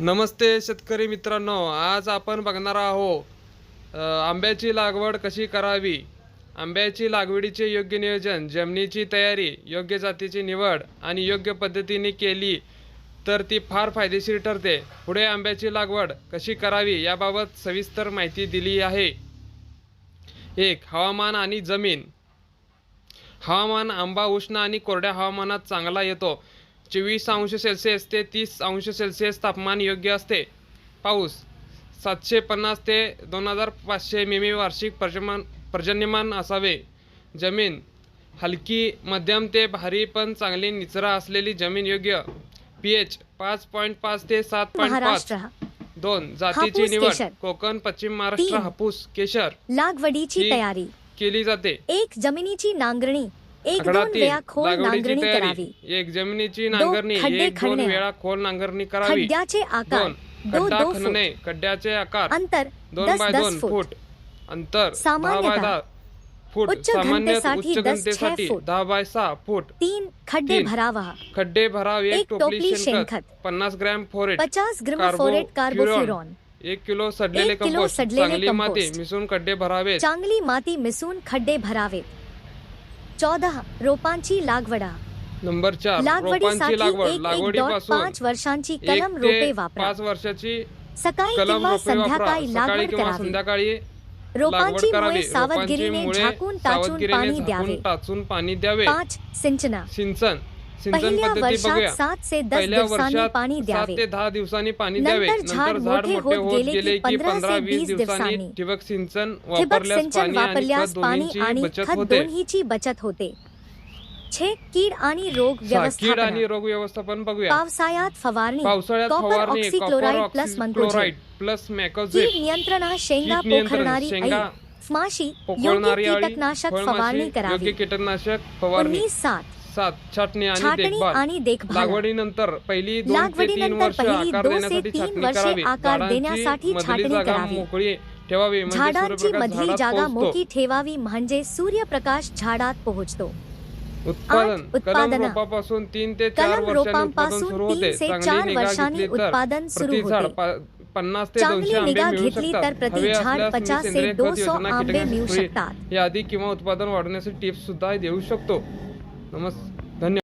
नमस्ते शेतकरी मित्रांनो आज आपण बघणार आहोत आंब्याची लागवड कशी करावी? आंब्याची लागवडीचे योग्य नियोजन जमिनीची तयारी योग्य जातीची निवड आणि योग्य पद्धतीने केली तर ती फार फायदेशीर ठरते. पुढे आंब्याची लागवड कशी करावी याबाबत सविस्तर माहिती दिली आहे. एक हवामान आणि जमीन. हवामान आंबा उष्ण आणि कोरड्या हवामानात चांगला येतो. चोवीस अंश सेल्सिअस ते तीस अंश सेल्सिअस तापमान योग्य असते. पाऊस सातशे पन्नास ते दोन हजार पाचशे मिमी वार्षिक पर्जमान पर्जन्यमान असावे. जमीन हलकी मध्यम ते भारी पण चांगली निचरा असलेली जमीन योग्य. पी एच पाच पॉईंट पाच ते सात पॉईंट पाच. महाराष्ट्र. दोन जातीची हापूस निवड. केशर. कोकण पश्चिम महाराष्ट्र तीन. हापूस केशर. लागवडीची ही तयारी. केली जाते. एक जमिनीची नांगरणी. एक दोन वेळा खोल नांगरणी करावी. एक जमिनीची नांगरणी खड्डे एक दोन खणणे. वेळा खोल नांगरणी करावी. खड्ड्याचे आकार दोन दो खड्डा दो फूट. खणणे खड्ड्याचे आकार अंतर दोन दस बाय दस दोन फूट. फूट. अंतर दहा सामान्यतः बाय दहा फूट. उच्च सामान्यत घनतेसाठी उच्च दस छह घनतेसाठी फूट. दहा बाय सहा फूट. तीन खड्डे तीन. भरावा. खड्डे भराव एक टोपली शेणखत. पन्नास ग्रॅम फोरेट. पचास ग्रम कार्बो- फोरेट फ्युरॉन. कार्बोफ्युरॉन. एक किलो सडलेले एक किलो कंपोस्ट. सडलेले चांगली माती कंपोस्ट. मिसळून खड्डे भरावेत. चांगली माती मिसळून खड्डे भरावेत. चौदा रोपांची लागवडा. नंबर चार लागवडीसाठी रोपांची एक लागवड एक डॉट लागवडीपासून पाच वर्षांची एक कलम ते रोपे वापरा. पाच वर्षाची सकाळी कलम किंवा रोपे वापरा. संध्याकाळी सकाळी लागवड किंवा करावी. संध्याकाळी रोपांची लागवड मुळे करावी. सावधगिरीने रोपांची मुळे झाकून टाचून सावधगिरीने पाणी झाकून द्यावे. टाचून पाणी द्यावे. पाच सिंचना. सिंचन. सिंचन पहिल्या पद्धती वर्षात बघूया. सात से दस पहिल्या दिवसांनी वर्षात पाणी सात द्यावे. ते दहा दिवसांनी पाणी द्यावे. नंतर झाड मोठे होत गेले की पंधरा से वीस दिवसांनी दिवसांनी. ठिबक सिंचन ठिबक वापरल्यास सिंचन पाणी आणि वापरल्यास खत पाणी दोन्हीची आणि बचत खत होते. दोन्हीची बचत होते. छे कीड आणि रोग सहा, कीड आणि व्यवस्थापन रोग व्यवस्थापन बघूया. पावसाळ्यात फवारणी. पावसाळ्यात कॉपर फवारणी oxychloride copper plus oxychloride plus mancozeb कीड नियंत्रणा शेंगा कीड नियंत्रण, पोखरणारी शेंगा अळी माशी योग्य अळी कीटकनाशक फळमाशी, फवारणी योग्य करावी कीटकनाशक फवारणी. उन्नीस सात. सात छाटणी आणि छाटणी देखभाल आणि देखभाल लागवडीनंतर पहिली दोन ते तीन लागवडीनंतर वर्ष पहिली आकार दोन ते देण्यासाठी तीन छाटणी वर्षे करावी आकार झाडांची देण्यासाठी मधली छाटणी जागा करावी. मोकळी ठेवावी म्हणजे झाडांची सूर्यप्रकाश मधली झाडात जागा पोहोचतो. मोठी ठेवावी म्हणजे सूर्यप्रकाश झाडात पोहोचतो उत्पादन आठ, कलम उत्पादना. रोपापासून तीन ते चार कलम वर्षांनी उत्पादन रोपांपासून सुरू तीन होते से चांगली चार निगा वर्षांनी घेतली तर उत्पादन सुरू प्रति झाड होते. पा- पन्नास ते चांगली आंबे निगा मिळू घेतली शकतात तर प्रति हवे झाड असल्यास मी 50 से सेंद्रिय खत 200 योजना आंबे मिळू शकतात. यादी किंवा उत्पादन वाढवण्यासाठी टिप्स सुद्धा देऊ शकतो ನಮಸ್